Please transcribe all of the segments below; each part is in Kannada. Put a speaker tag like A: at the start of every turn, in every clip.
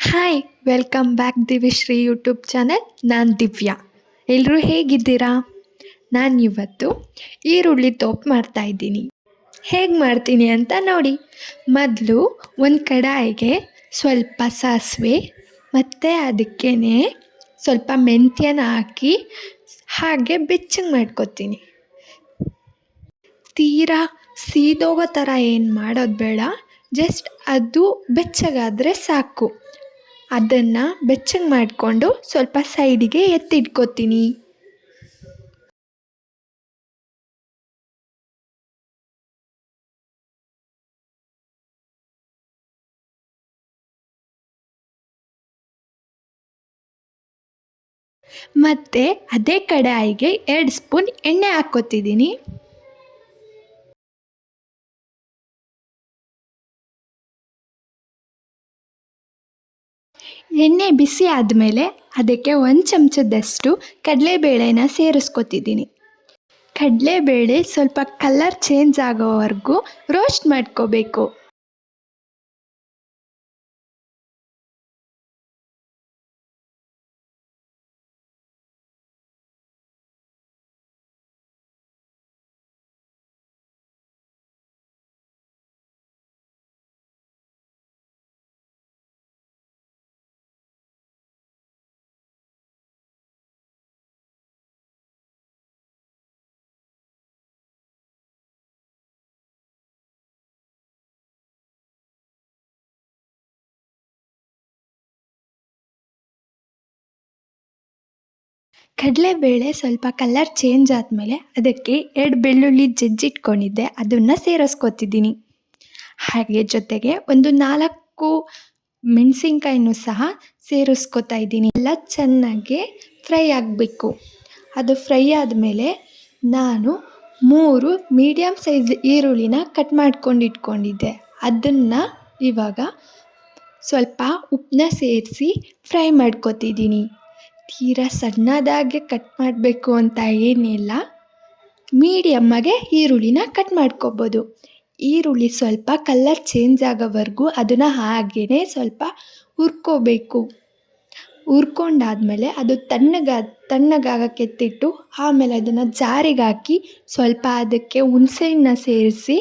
A: Hi welcome back Divishri YouTube channel ನಾನು ದಿವ್ಯಾ. ಎಲ್ಲರೂ ಹೇಗಿದ್ದೀರಾ? ನಾನು ಇವತ್ತು ಈರುಳ್ಳಿ ತೋಪ್ ಮಾಡ್ತಾಯಿದ್ದೀನಿ ಹೇಗೆ ಮಾಡ್ತೀನಿ ಅಂತ ನೋಡಿ. ಮೊದಲು ಒಂದು ಕಡಾಯಿಗೆ ಸ್ವಲ್ಪ ಸಾಸಿವೆ ಮತ್ತು ಅದಕ್ಕೇ ಸ್ವಲ್ಪ ಮೆಂತ್ಯನ ಹಾಕಿ ಹಾಗೆ ಬೆಚ್ಚಗೆ ಮಾಡ್ಕೊತೀನಿ. ತೀರಾ ಸೀದೋಗೋ ಥರ ಏನು ಮಾಡೋದು ಬೇಡ. ಜಸ್ಟ್ ಅದು ಬೆಚ್ಚಗಾದರೆ ಸಾಕು. ಅದನ್ನು ಬೆಚ್ಚಗೆ ಮಾಡಿಕೊಂಡು ಸ್ವಲ್ಪ ಸೈಡಿಗೆ ಎತ್ತಿಟ್ಕೋತೀನಿ. ಮತ್ತೆ ಅದೇ ಕಡಾಯಿಗೆ ಎರಡು ಸ್ಪೂನ್ ಎಣ್ಣೆ ಹಾಕ್ಕೊತಿದ್ದೀನಿ. ಎಣ್ಣೆ ಬಿಸಿ ಆದಮೇಲೆ ಅದಕ್ಕೆ ಒಂದು ಚಮಚದಷ್ಟು ಕಡಲೆಬೇಳೆನ ಸೇರಿಸ್ಕೊತಿದ್ದೀನಿ. ಕಡಲೆಬೇಳೆ ಸ್ವಲ್ಪ ಕಲ್ಲರ್ ಚೇಂಜ್ ಆಗೋವರೆಗೂ ರೋಸ್ಟ್ ಮಾಡ್ಕೋಬೇಕು. ಕಡಲೆಬೇಳೆ ಸ್ವಲ್ಪ ಕಲರ್ ಚೇಂಜ್ ಆದಮೇಲೆ ಅದಕ್ಕೆ ಎರಡು ಬೆಳ್ಳುಳ್ಳಿ ಜಜ್ಜಿಟ್ಕೊಂಡಿದ್ದೆ ಅದನ್ನು ಸೇರಿಸ್ಕೊತಿದ್ದೀನಿ. ಹಾಗೆ ಜೊತೆಗೆ ಒಂದು ನಾಲ್ಕು ಮೆಣಸಿನ್ಕಾಯಿನೂ ಸಹ ಸೇರಿಸ್ಕೊತಾ ಇದ್ದೀನಿ. ಎಲ್ಲ ಚೆನ್ನಾಗಿ ಫ್ರೈ ಆಗಬೇಕು. ಅದು ಫ್ರೈ ಆದಮೇಲೆ ನಾನು ಮೂರು ಮೀಡಿಯಮ್ ಸೈಜ್ ಈರುಳ್ಳಿನ ಕಟ್ ಮಾಡ್ಕೊಂಡು ಇಟ್ಕೊಂಡಿದ್ದೆ. ಅದನ್ನು ಇವಾಗ ಸ್ವಲ್ಪ ಉಪ್ಪನ್ನ ಸೇರಿಸಿ ಫ್ರೈ ಮಾಡ್ಕೊತಿದ್ದೀನಿ. ತೀರಾ ಸಣ್ಣದಾಗೆ ಕಟ್ ಮಾಡಬೇಕು ಅಂತ ಏನಿಲ್ಲ ಮೀಡಿಯಮ್ಮಾಗೆ ಈರುಳ್ಳಿನ ಕಟ್ ಮಾಡ್ಕೊಬೋದು. ಈರುಳ್ಳಿ ಸ್ವಲ್ಪ ಕಲ್ಲರ್ ಚೇಂಜ್ ಆಗೋವರೆಗೂ ಅದನ್ನು ಹಾಗೇ ಸ್ವಲ್ಪ ಹುರ್ಕೋಬೇಕು. ಹುರ್ಕೊಂಡಾದಮೇಲೆ ಅದು ತಣ್ಣಗ, ತಣ್ಣಗಾಗಕ್ಕೆ ಎತ್ತಿಟ್ಟು ಆಮೇಲೆ ಅದನ್ನು ಜಾರಿಗೆ ಹಾಕಿ ಸ್ವಲ್ಪ ಅದಕ್ಕೆ ಹುಣಸೆಹಣ್ಣ ಸೇರಿಸಿ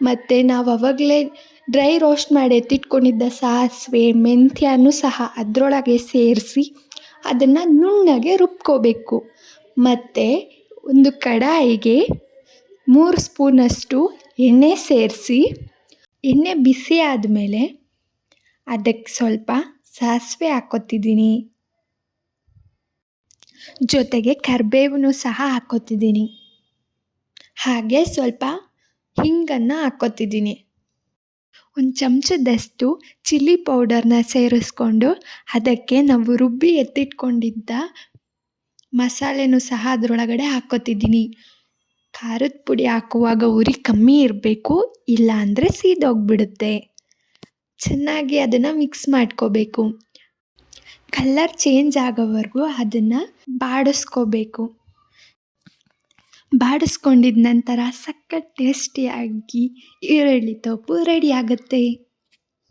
A: ಮತ್ತು ನಾವು ಅವಾಗಲೇ ಡ್ರೈ ರೋಸ್ಟ್ ಮಾಡಿ ಎತ್ತಿಟ್ಕೊಂಡಿದ್ದ ಸಾಸಿವೆ, ಮೆಂತ್ಯನೂ ಸಹ ಅದರೊಳಗೆ ಸೇರಿಸಿ ಅದನ್ನು ನುಣ್ಣಗೆ ರುಬ್ಕೋಬೇಕು. ಮತ್ತು ಒಂದು ಕಡಾಯಿಗೆ ಮೂರು ಸ್ಪೂನಷ್ಟು ಎಣ್ಣೆ ಸೇರಿಸಿ, ಎಣ್ಣೆ ಬಿಸಿ ಆದಮೇಲೆ ಅದಕ್ಕೆ ಸ್ವಲ್ಪ ಸಾಸಿವೆ ಹಾಕ್ಕೊತಿದ್ದೀನಿ. ಜೊತೆಗೆ ಕರಿಬೇವನ್ನು ಸಹ ಹಾಕ್ಕೊತಿದ್ದೀನಿ. ಹಾಗೆ ಸ್ವಲ್ಪ ಹಿಂಗನ್ನು ಹಾಕ್ಕೊತಿದ್ದೀನಿ. ಒಂದು ಚಮಚದಷ್ಟು ಚಿಲ್ಲಿ ಪೌಡರ್ನ ಸೇರಿಸ್ಕೊಂಡು ಅದಕ್ಕೆ ನಾವು ರುಬ್ಬಿ ಎತ್ತಿಟ್ಕೊಂಡಿದ್ದ ಮಸಾಲೆನೂ ಸಹ ಅದರೊಳಗಡೆ ಹಾಕೋತಿದ್ದೀನಿ ಖಾರದ ಪುಡಿ ಹಾಕುವಾಗ ಉರಿ ಕಮ್ಮಿ ಇರಬೇಕು ಇಲ್ಲ ಅಂದರೆ ಸೀದೋಗ್ಬಿಡುತ್ತೆ. ಚೆನ್ನಾಗಿ ಅದನ್ನು ಮಿಕ್ಸ್ ಮಾಡ್ಕೋಬೇಕು. ಕಲ್ಲರ್ ಚೇಂಜ್ ಆಗೋವರೆಗೂ ಅದನ್ನು ಬಾಡಿಸ್ಕೋಬೇಕು. ಬಾಡಿಸ್ಕೊಂಡಿದ ನಂತರ ಸಖತ್ ಟೇಸ್ಟಿಯಾಗಿ ಈರುಳ್ಳಿ ತೊಪ್ಪು ರೆಡಿ ಆಗುತ್ತೆ.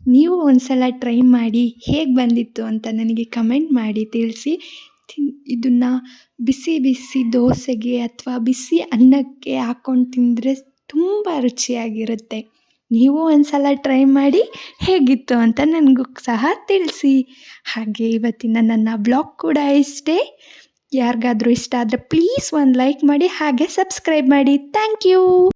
A: ನೀವು ಒಂದು ಸಲ ಟ್ರೈ ಮಾಡಿ ಹೇಗೆ ಬಂದಿತ್ತು ಅಂತ ನನಗೆ ಕಮೆಂಟ್ ಮಾಡಿ ತಿಳಿಸಿ. ತಿನ್, ಇದನ್ನು ಬಿಸಿ ಬಿಸಿ ದೋಸೆಗೆ ಅಥವಾ ಬಿಸಿ ಅನ್ನಕ್ಕೆ ಹಾಕ್ಕೊಂಡು ತಿಂದರೆ ತುಂಬ ರುಚಿಯಾಗಿರುತ್ತೆ. ನೀವು ಒಂದು ಸಲ ಟ್ರೈ ಮಾಡಿ ಹೇಗಿತ್ತು ಅಂತ ನನಗೂ ಸಹ ತಿಳಿಸಿ. ಹಾಗೆ ಇವತ್ತಿನ ನನ್ನ ಬ್ಲಾಗ್ ಕೂಡ ಇಷ್ಟೇ. ಯಾರಿಗಾದ್ರೂ ಇಷ್ಟ ಆದರೆ ಪ್ಲೀಸ್ ಒಂದು ಲೈಕ್ ಮಾಡಿ ಹಾಗೆ ಸಬ್ಸ್ಕ್ರೈಬ್ ಮಾಡಿ. Thank you